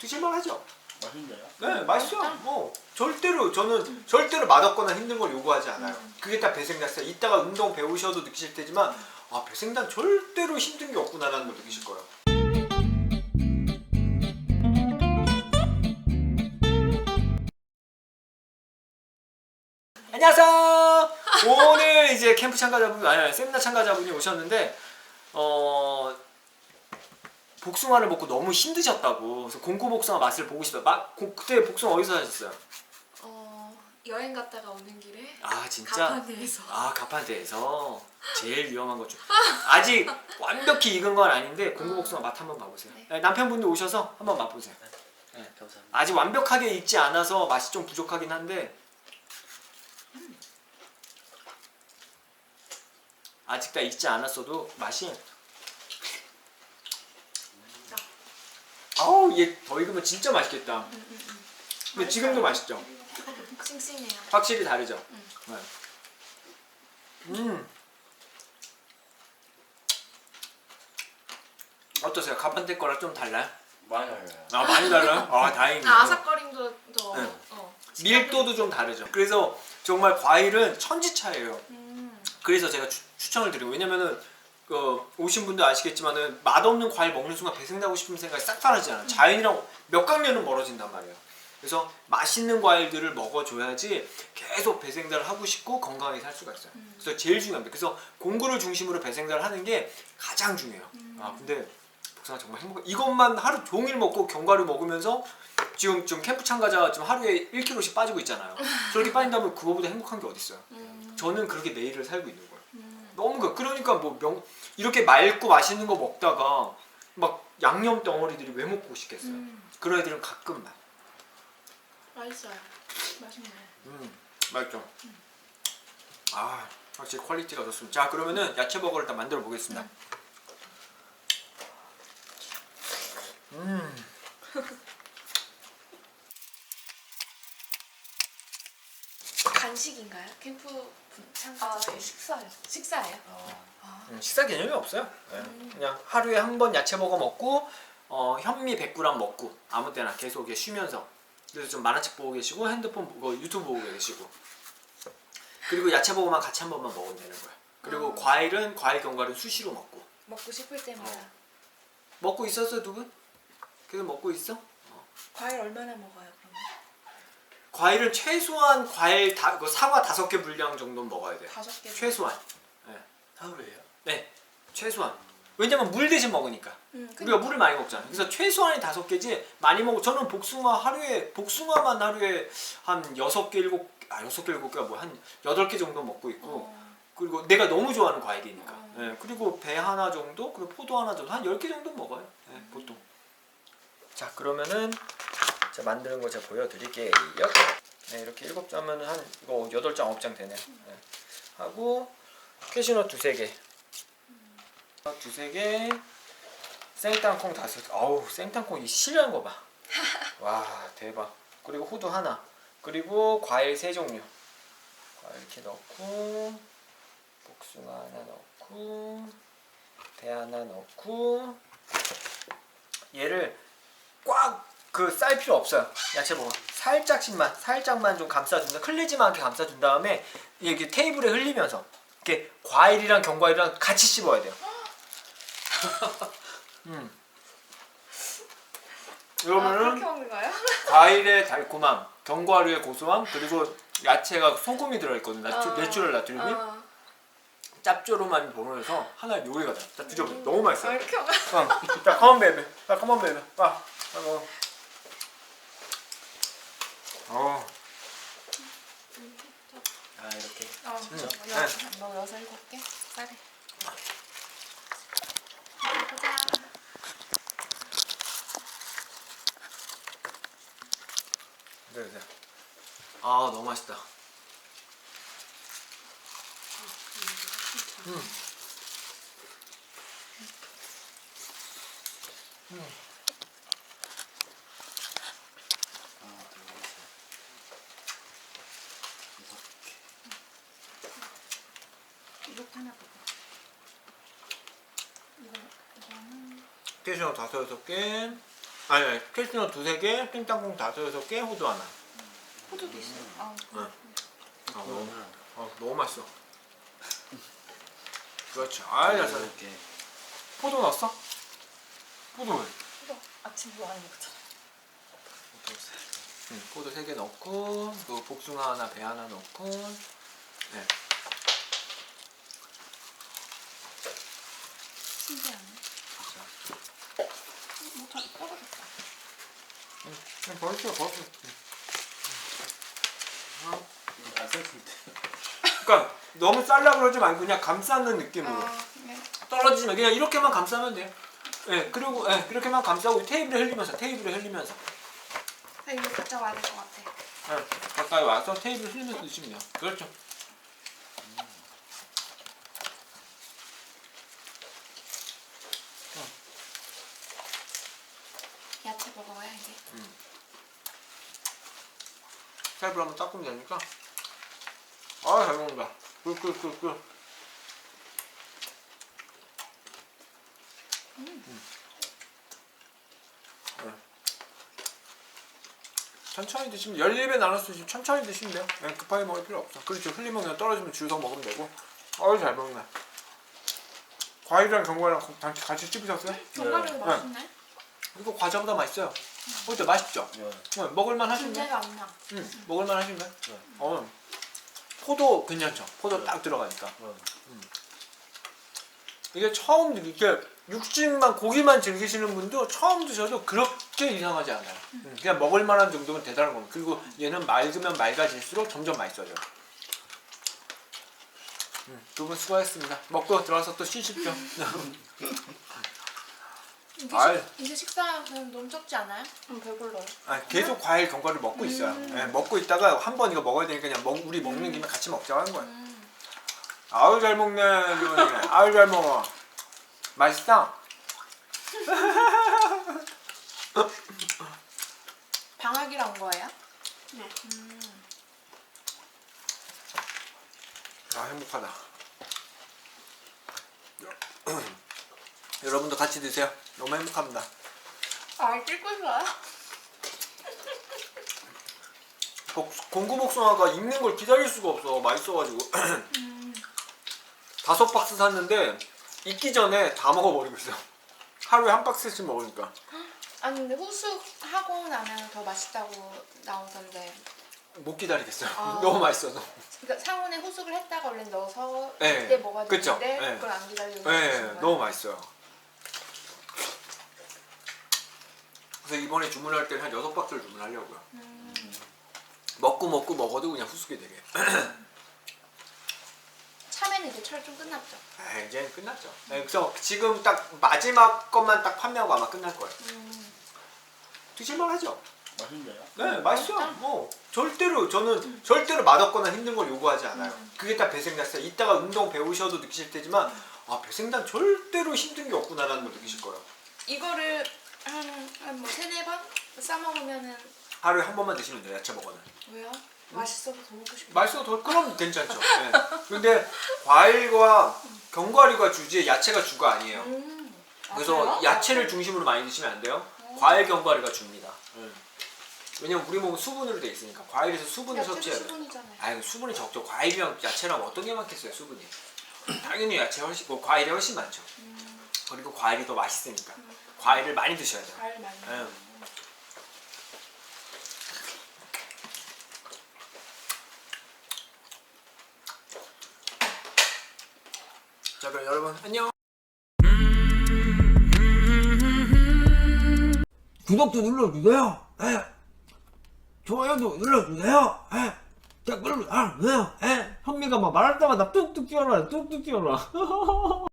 드실만 하죠? 맛있네요. 네, 맛있어요. 뭐 절대로 저는 절대로 맛없거나 힘든 걸 요구하지 않아요. 그게 다 배생단스타일. 이따가 운동 배우셔도 느끼실 테지만 아 배생단 절대로 힘든 게 없구나라는 걸 느끼실 거예요. 안녕하세요. 오늘 이제 캠프 참가자분 아니 아니, 세미나 참가자분이 오셨는데 어 복숭아를 먹고 너무 힘드셨다고. 그래서 공구 복숭아 맛을 보고 싶다. 마, 고, 그때 복숭아 어디서 사셨어요? 어 여행 갔다가 오는 길에 아 진짜? 가판대에서 아 가판대에서 제일 위험한 것 중. 아직 완벽히 익은 건 아닌데 공구 복숭아 맛 한번 봐보세요. 네. 네, 남편분도 오셔서 한번 맛보세요. 네, 감사합니다. 아직 완벽하게 익지 않아서 맛이 좀 부족하긴 한데 아직 다 익지 않았어도 맛이 아우 얘더 익으면 진짜 맛있겠다. 음, 음, 음. 근데 지금도 맛있죠? 싱싱해요. 확실히 다르죠? 음. 네. 음. 어떠세요? 가판대 거랑 좀 달라요? 많이 달려요. 아 많이 달라요? 아 다행이네요. 아, 아삭거림도 더 네. 어, 밀도도 좀 다르죠. 그래서 정말 과일은 천지차예요. 음, 그래서 제가 추, 추천을 드리고 왜냐면은 그 오신 분들 아시겠지만은 맛없는 과일 먹는 순간 배생나고 싶은 생각이 싹 사라지잖아요. 자연이랑 몇 강년은 멀어진단 말이에요. 그래서 맛있는 과일들을 먹어줘야지 계속 배생달을 하고 싶고 건강하게 살 수가 있어요. 음. 그래서 제일 중요합니다. 그래서 공구를 중심으로 배생달을 하는 게 가장 중요해요. 음. 아 근데 복숭아 정말 행복. 이것만 하루 종일 먹고 견과류 먹으면서 지금 좀 캠프 참가자 지금 하루에 1kg씩 빠지고 있잖아요. 저렇게 빠진다면 그거보다 행복한 게 어디 있어요? 음, 저는 그렇게 매일을 살고 있는 거예요. 음. 너무 그 그러니까 뭐 명 이렇게 맑고 맛있는 거 먹다가 막 양념 덩어리들이 왜 먹고 싶겠어요. 음, 그런 애들은 가끔만. 맛있어요. 맛있네. 음 맛있죠. 아 확실히 퀄리티가 좋습니다. 자 그러면은 야채 버거를 일단 만들어 보겠습니다. 음. 간식인가요? 캠프 분 참가자 아, 네. 식사요. 식사예요. 어, 아, 음, 식사 개념이 없어요. 네. 음. 그냥 하루에 한 번 야채 버거 먹고 어, 현미 100g 먹고 아무 때나 계속 이렇게 쉬면서 그래서 좀 만화책 보고 계시고 핸드폰 보고 유튜브 보고 계시고 그리고 야채 버거만 같이 한 번만 먹으면 되는 거야. 그리고 어. 과일은 과일 견과류 수시로 먹고 먹고 싶을 때마다. 어. 먹고 있었어요 두 분? 계속 먹고 있어? 과일 얼마나 먹어요 그러면? 과일은 최소한 과일 다, 그 사과 다섯 개 분량 정도는 먹어야 돼요. 다섯 개. 최소한. 하루에요? 네, 최소한. 왜냐면 물 대신 먹으니까. 음, 우리가 물을 많이 먹잖아요. 그래서 최소한이 다섯 개지 많이 먹고 저는 복숭아 하루에 복숭아만 하루에 한 여섯 개 일곱 아 여섯 개 일곱 개가 뭐한 여덟 개 정도 먹고 있고 어, 그리고 내가 너무 좋아하는 과일이니까. 어. 예, 그리고 배 하나 정도 그리고 포도 하나 정도 한 열 개 정도 먹어요. 예, 보통. 자 그러면은 제가 만드는 거 제가 보여드릴게요. 네, 이렇게 일곱 장면은 한 이거 여덟 장 아홉 장 되네. 예. 하고 캐시넛 두세 개. 두세 개. 생땅콩 다섯. 아우 생땅콩 이 실한 거 봐. 와 대박. 그리고 호두 하나. 그리고 과일 세 종류. 과일 이렇게 넣고 복숭아 하나 넣고 배 하나 넣고 얘를 꽉 그 쌀 필요 없어요. 야채 먹어. 살짝씩만 살짝만 좀 감싸준다. 흘리지만 않게 감싸준 다음에 이렇게 테이블에 흘리면서 이렇게 과일이랑 견과일이랑 같이 씹어야 돼요. 음. 아, 이러면은 그렇게 먹는 거예요? 과일의 달콤함, 견과류의 고소함, 그리고 야채가 소금이 들어있거든. 나추, 어. 내추럴 나트륨이 어. 짭조름함이 보면서 하나의 요리가 돼. 자 드셔보세요. 너무 아, 맛있어요. 이렇게 먹어. 어. 자 컴온 베이비. 자 컴온 베이비. 와. 자 먹어. 어. 아 이렇게. 어, 음. 여, 너 여섯 일곱 개 쌀에. 보자. 네, 네. 아 너무 맛있다. 음. 아, 들어가세요. 이렇게. 이렇게 하나 보고. 이거 이거는 캐시넛 다섯 여섯 개, 아니, 아니 캐스너 두세 개, 띵땅콩 다섯 여섯 개, 호두 하나. 호두도 있어요. 아, 응. 아, 너무, 어, 너무 맛있어. 그렇죠. 아, 잘 살네. 이렇게 포도 넣었어? 포도 왜? 호두 아침 뭐안 먹었잖아. 응, 포도 세 개 넣고, 또 복숭아 하나, 배 하나 넣고. 네. 신기하네. 진짜. 뭐다 떨어졌다. 응, 그냥 버릴게요, 버릴게요. 응. 안 썼는데. 그러니까 너무 쌀라 그러지 말고 그냥 감싸는 느낌으로. 아, 네. 떨어지면 그냥 이렇게만 감싸면 돼요. 예, 그리고 예, 그렇게만 감싸고 테이블에 흘리면서 테이블에 흘리면서 나 이거 갖다 와야 될 것 같아. 예, 가까이 와서 테이블 흘리면서 드시면 돼요. 그렇죠. 야채 먹어야 이제. 테이블 한번 닦으면 되니까. 아, 잘 먹는다. 꿀꿀꿀꿀. 음. 예. 천천히 드시면 11배 나눠서 드시면 천천히 드시면 돼요. 예, 급하게 먹을 필요 없어. 그렇죠. 흘리면 그냥 떨어지면 주워 먹으면 되고. 어우 잘 먹네. 과일이랑 견과랑 같이 같이 씹으셨어요? 견과류 네. 맛있네. 이거 과자보다 맛있어요. 어때 맛있죠? 네. 어, 먹을만? 진짜가 안 나. 응, 먹을만 하신데? 네. 어. 포도 괜찮죠? 포도 네. 딱 들어가니까. 네. 이게 처음 이렇게 육즙만 고기만 즐기시는 분도 처음 드셔도 그렇게 이상하지 않아요. 음, 그냥 먹을 만한 정도면 대단한 겁니다. 그리고 얘는 맑으면 맑아질수록 점점 맛있어져요. 음, 두분 수고하셨습니다. 먹고 들어가서 또 쉬십시오. 이제, 아이. 식, 이제 식사는 너무 적지 않아요? 음, 배불러요. 아, 계속 과일 견과를 먹고 있어요. 음. 예, 먹고 있다가 한 번 이거 먹어야 되니까 그냥 먹, 우리 먹는 김에 같이 먹자고 하는 거예요. 음. 아우 잘 먹네, 리원이. 아우 잘 먹어. 맛있다. 방학이라 온 거예요? 네. 음. 아 행복하다. 여러분도 같이 드세요. 너무 행복합니다. 아, 찍고 있어요? 복, 공구 복숭아가 익는 걸 기다릴 수가 없어. 맛있어가지고 음. 다섯 박스 샀는데 익기 전에 다 먹어버리고 있어. 하루에 한 박스씩 먹으니까. 아니 근데 후숙하고 나면 더 맛있다고 나오던데 못 기다리겠어요. 아. 너무 맛있어서. 그러니까 상온에 후숙을 했다가 얼른 넣어서 네, 그때 먹어야 그쵸? 되는데 네. 그걸 안 기다리고 네, 드시는 거예요? 너무 맛있어요. 그래서 이번에 주문할 때는 한 여섯 박스를 주문하려고요. 음. 먹고 먹고 먹어도 그냥 후숙이 되게. 참외는 이제 철 좀 끝났죠? 아, 이제 끝났죠. 네, 그래서 지금 딱 마지막 것만 딱 판매하고 아마 끝날 거예요. 음. 드실만하죠? 맛있네요. 네, 맛있어요. 맛있다. 뭐 절대로 저는 절대로 맛없거나 힘든 걸 요구하지 않아요. 음. 그게 딱 배생됐어요. 이따가 운동 배우셔도 느끼실 테지만 아 배생단 절대로 힘든 게 없구나라는 걸 느끼실 거예요. 이거를 한뭐 세네 번 싸먹으면은 하루에 한 번만 드시면 돼요. 야채 먹어는. 왜요? 맛있어서 더 먹고 싶어 맛있어 더 그럼 괜찮죠. 네. 근데 과일과 견과류가 주지 야채가 주가 아니에요. 음. 그래서 맞아요? 야채를 중심으로 많이 드시면 안 돼요. 과일 견과류가 줍니다. 왜냐면 우리 몸은 수분으로 돼 있으니까 과일에서 수분을 야채도 섭취해야 돼요. 수분이잖아요 아유 수분이 적죠. 과일이랑 야채랑 어떤 게 많겠어요 수분이. 당연히 야채 훨씬 뭐 과일이 훨씬 많죠. 음. 그리고 과일이 더 맛있으니까 과일을 많이 드셔야 돼요. 과일 많이 네. 자 그럼 여러분 안녕. 구독도 눌러주세요. 예. 좋아요도 눌러주세요. 예. 댓글도 달아주세요. 예. 현미가 막 말할 때마다 뚝뚝 뛰어라, 뚝뚝 뛰어라.